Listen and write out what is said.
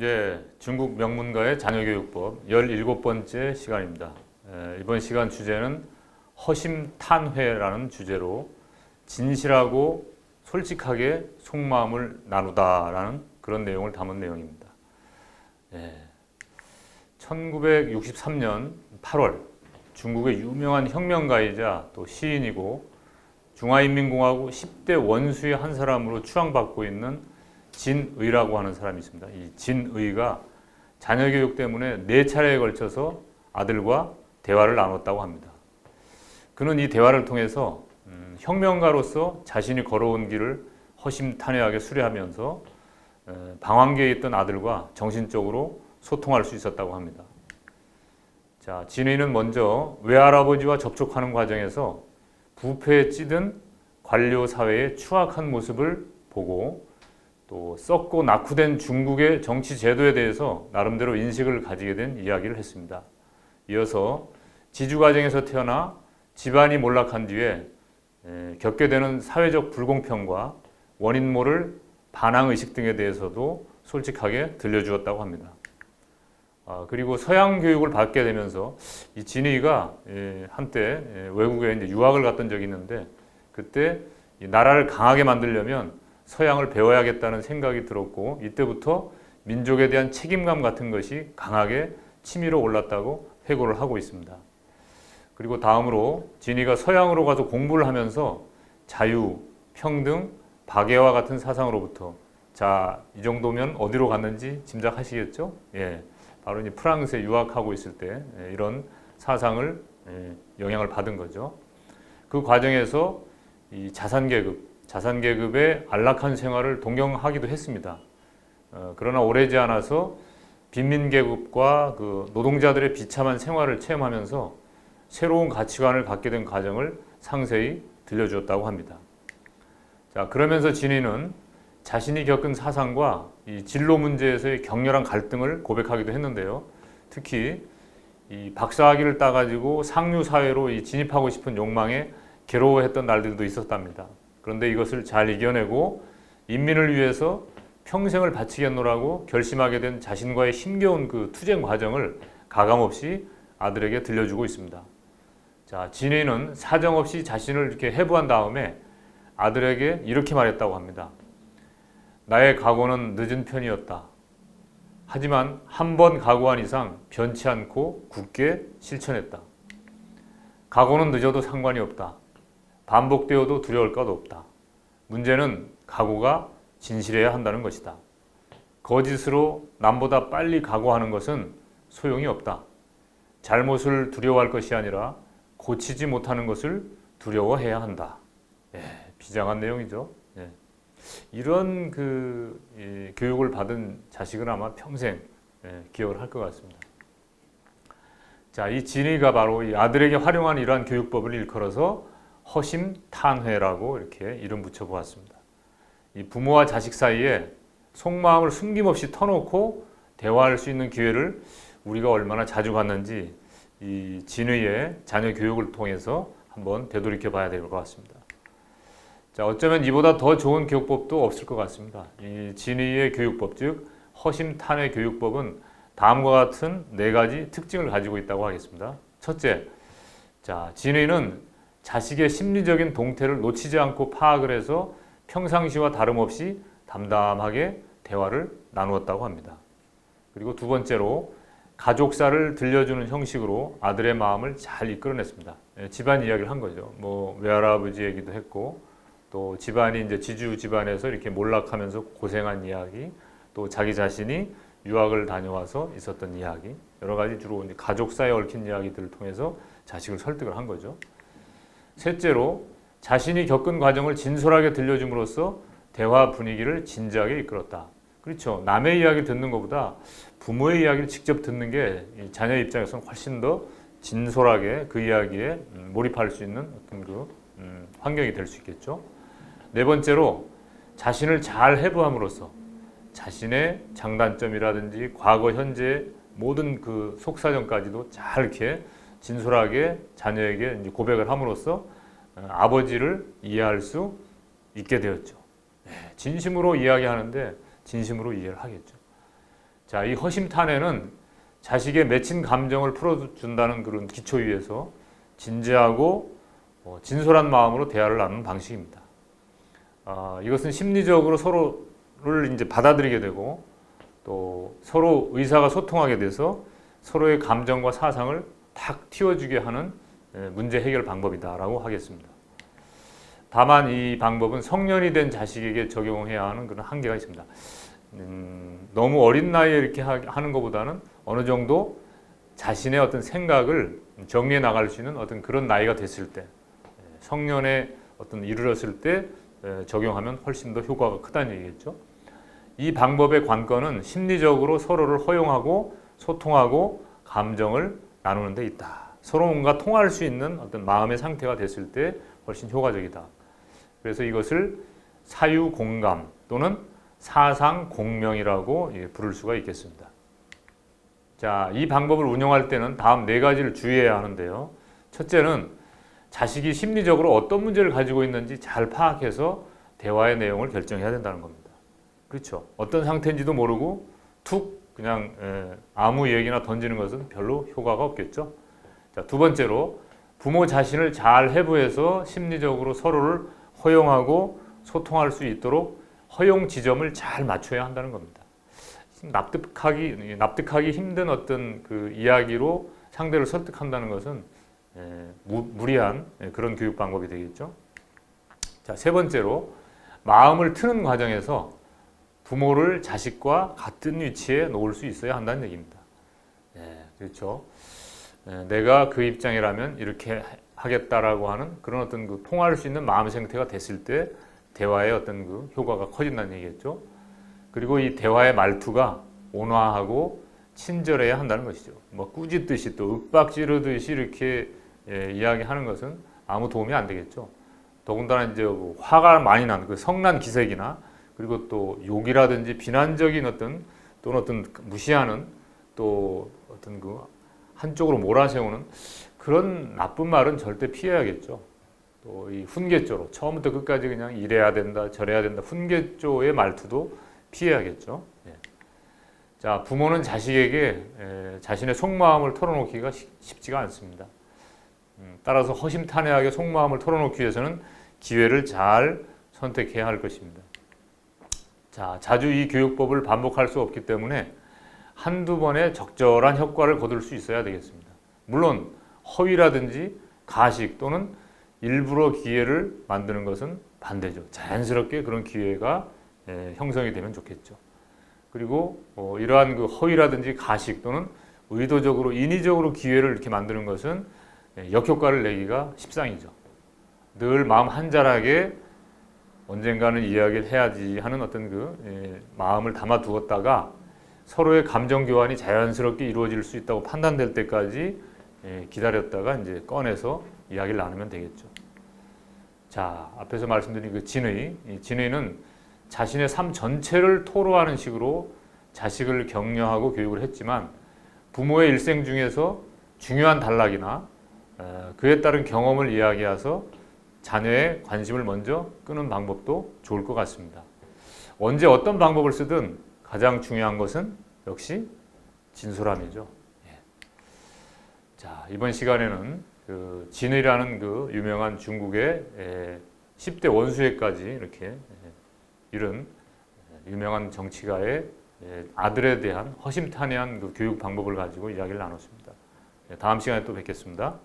예, 중국 명문가의 자녀교육법 17번째 시간입니다. 에, 이번 시간 주제는 허심탄회라는 주제로 진실하고 솔직하게 속마음을 나누다라는 그런 내용을 담은 내용입니다. 예, 1963년 8월 중국의 유명한 혁명가이자 또 시인이고 중화인민공화국 10대 원수의 한 사람으로 추앙받고 있는 진의라고 하는 사람이 있습니다. 이 진의가 자녀 교육 때문에 네 차례에 걸쳐서 아들과 대화를 나눴다고 합니다. 그는 이 대화를 통해서 음, 혁명가로서 자신이 걸어온 길을 허심탄회하게 수레하면서 에, 방황기에 있던 아들과 정신적으로 소통할 수 있었다고 합니다. 자, 진의는 먼저 외할아버지와 접촉하는 과정에서 부패에 찌든 관료 사회의 추악한 모습을 보고 또 썩고 낙후된 중국의 정치 제도에 대해서 나름대로 인식을 가지게 된 이야기를 했습니다. 이어서 지주 가정에서 태어나 집안이 몰락한 뒤에 에, 겪게 되는 사회적 불공평과 원인 모를 반항 의식 등에 대해서도 솔직하게 들려주었다고 합니다. 아, 그리고 서양 교육을 받게 되면서 이 진의가 예, 한때 예, 외국에 이제 유학을 갔던 적이 있는데 그때 이 나라를 강하게 만들려면 서양을 배워야겠다는 생각이 들었고 이때부터 민족에 대한 책임감 같은 것이 강하게 치밀어 올랐다고 회고를 하고 있습니다. 그리고 다음으로 진이가 서양으로 가서 공부를 하면서 자유, 평등, 박애와 같은 사상으로부터 자, 이 정도면 어디로 갔는지 짐작하시겠죠? 예. 바로 이제 프랑스에 유학하고 있을 때 예, 이런 사상을 예, 영향을 받은 거죠. 그 과정에서 이 자산 계급, 자산 계급의 안락한 생활을 동경하기도 했습니다. 어, 그러나 오래지 않아서 빈민 계급과 그 노동자들의 비참한 생활을 체험하면서 새로운 가치관을 갖게 된 과정을 상세히 들려주었다고 합니다. 자, 그러면서 진이는 자신이 겪은 사상과 이 진로 문제에서의 격렬한 갈등을 고백하기도 했는데요. 특히 이 박사학위를 따가지고 상류 사회로 이 진입하고 싶은 욕망에 괴로워했던 날들도 있었답니다. 그런데 이것을 잘 이겨내고 인민을 위해서 평생을 바치겠노라고 결심하게 된 자신과의 힘겨운 그 투쟁 과정을 가감없이 아들에게 들려주고 있습니다. 자, 진이는 사정없이 자신을 이렇게 해부한 다음에 아들에게 이렇게 말했다고 합니다. 나의 각오는 늦은 편이었다. 하지만 한 번 각오한 이상 변치 않고 굳게 실천했다. 각오는 늦어도 상관이 없다. 반복되어도 두려울 것 없다. 문제는 각오가 진실해야 한다는 것이다. 거짓으로 남보다 빨리 각오하는 것은 소용이 없다. 잘못을 두려워할 것이 아니라 고치지 못하는 것을 두려워해야 한다. 예, 비장한 내용이죠. 예. 이런 그 이, 교육을 받은 자식은 아마 평생 예, 기억을 할 것 같습니다. 자, 이 진이가 바로 이 아들에게 활용한 이러한 교육법을 일컬어서 허심탄회라고 이렇게 이름 붙여 보았습니다. 이 부모와 자식 사이에 속마음을 숨김없이 터놓고 대화할 수 있는 기회를 우리가 얼마나 자주 갖는지 이 진의의 자녀 교육을 통해서 한번 되돌이켜 봐야 될 것 같습니다. 자, 어쩌면 이보다 더 좋은 교육법도 없을 것 같습니다. 이 진의의 교육법, 즉 허심탄회 교육법은 다음과 같은 네 가지 특징을 가지고 있다고 하겠습니다. 첫째, 자, 진의는 자식의 심리적인 동태를 놓치지 않고 파악을 해서 평상시와 다름없이 담담하게 대화를 나누었다고 합니다. 그리고 두 번째로 가족사를 들려주는 형식으로 아들의 마음을 잘 이끌어냈습니다. 예, 집안 이야기를 한 거죠. 뭐 외할아버지 얘기도 했고 또 집안이 이제 지주 집안에서 이렇게 몰락하면서 고생한 이야기, 또 자기 자신이 유학을 다녀와서 있었던 이야기, 여러 가지 주로 이제 가족사에 얽힌 이야기들을 통해서 자식을 설득을 한 거죠. 셋째로 자신이 겪은 과정을 진솔하게 들려줌으로써 대화 분위기를 진지하게 이끌었다. 그렇죠. 남의 이야기 듣는 것보다 부모의 이야기를 직접 듣는 게 자녀 입장에서는 훨씬 더 진솔하게 그 이야기에 음, 몰입할 수 있는 어떤 그 음, 환경이 될 수 있겠죠. 네 번째로 자신을 잘 해부함으로써 자신의 장단점이라든지 과거 현재 모든 그 속사정까지도 잘 이렇게 진솔하게 자녀에게 고백을 함으로써 어, 아버지를 이해할 수 있게 되었죠. 네, 진심으로 이야기하는데 진심으로 이해를 하겠죠. 자, 이 허심탄회는 자식의 맺힌 감정을 풀어준다는 그런 기초 위에서 진지하고 어, 진솔한 마음으로 대화를 나누는 방식입니다. 아, 이것은 심리적으로 서로를 이제 받아들이게 되고 또 서로 의사가 소통하게 돼서 서로의 감정과 사상을 탁 틔워주게 하는 예, 문제 해결 방법이다라고 하겠습니다. 다만 이 방법은 성년이 된 자식에게 적용해야 하는 그런 한계가 있습니다. 음, 너무 어린 나이에 이렇게 하, 하는 것보다는 어느 정도 자신의 어떤 생각을 정리해 나갈 수 있는 어떤 그런 나이가 됐을 때, 예, 성년에 어떤 이르렀을 때 예, 적용하면 훨씬 더 효과가 크다는 얘기겠죠. 이 방법의 관건은 심리적으로 서로를 허용하고 소통하고 감정을 나누는 데 있다. 서로 뭔가 통할 수 있는 어떤 마음의 상태가 됐을 때 훨씬 효과적이다. 그래서 이것을 사유 공감 또는 사상 공명이라고 예, 부를 수가 있겠습니다. 자, 이 방법을 운영할 때는 다음 네 가지를 주의해야 하는데요. 첫째는 자식이 심리적으로 어떤 문제를 가지고 있는지 잘 파악해서 대화의 내용을 결정해야 된다는 겁니다. 그렇죠. 어떤 상태인지도 모르고 툭 그냥 예, 아무 얘기나 던지는 것은 별로 효과가 없겠죠. 자, 두 번째로 부모 자신을 잘 해부해서 심리적으로 서로를 허용하고 소통할 수 있도록 허용 지점을 잘 맞춰야 한다는 겁니다. 납득하기 납득하기 힘든 어떤 그 이야기로 상대를 설득한다는 것은 예, 무, 무리한 예, 그런 교육 방법이 되겠죠. 자, 세 번째로 마음을 트는 과정에서 부모를 자식과 같은 위치에 놓을 수 있어야 한다는 얘기입니다. 예, 그렇죠. 예, 내가 그 입장이라면 이렇게 하겠다라고 하는 그런 어떤 그 통할 수 있는 마음 상태가 됐을 때 대화의 어떤 그 효과가 커진다는 얘기겠죠. 그리고 이 대화의 말투가 온화하고 친절해야 한다는 것이죠. 뭐 꾸짖듯이 또 윽박지르듯이 이렇게 예, 이야기하는 것은 아무 도움이 안 되겠죠. 더군다나 이제 뭐 화가 많이 나는 그 성난 기색이나 그리고 또 욕이라든지 비난적인 어떤 또는 어떤 무시하는 또 어떤 그 한쪽으로 몰아세우는 그런 나쁜 말은 절대 피해야겠죠. 또 이 훈계조로 처음부터 끝까지 그냥 이래야 된다 저래야 된다 훈계조의 말투도 피해야겠죠. 예. 자 부모는 자식에게 에, 자신의 속마음을 털어놓기가 쉽지가 않습니다. 음, 따라서 허심탄회하게 속마음을 털어놓기 위해서는 기회를 잘 선택해야 할 것입니다. 자 자주 이 교육법을 반복할 수 없기 때문에 한두 번의 적절한 효과를 거둘 수 있어야 되겠습니다. 물론 허위라든지 가식 또는 일부러 기회를 만드는 것은 반대죠. 자연스럽게 그런 기회가 예, 형성이 되면 좋겠죠. 그리고 어, 이러한 그 허위라든지 가식 또는 의도적으로 인위적으로 기회를 이렇게 만드는 것은 예, 역효과를 내기가 십상이죠. 늘 마음 한자락에 언젠가는 이야기를 해야지 하는 어떤 그 예, 마음을 담아 두었다가 서로의 감정 교환이 자연스럽게 이루어질 수 있다고 판단될 때까지 예, 기다렸다가 이제 꺼내서 이야기를 나누면 되겠죠. 자, 앞에서 말씀드린 그 진의, 이 진의는 자신의 삶 전체를 토로하는 식으로 자식을 격려하고 교육을 했지만 부모의 일생 중에서 중요한 단락이나 어, 그에 따른 경험을 이야기해서 자녀의 관심을 먼저 끄는 방법도 좋을 것 같습니다. 언제 어떤 방법을 쓰든 가장 중요한 것은 역시 진솔함이죠. 예. 자 이번 시간에는 그 진이라는 그 유명한 중국의 에, 10대 원수회까지 이렇게 에, 이런 유명한 정치가의 에, 아들에 대한 허심탄회한 그 교육 방법을 가지고 이야기를 나눴습니다. 예, 다음 시간에 또 뵙겠습니다.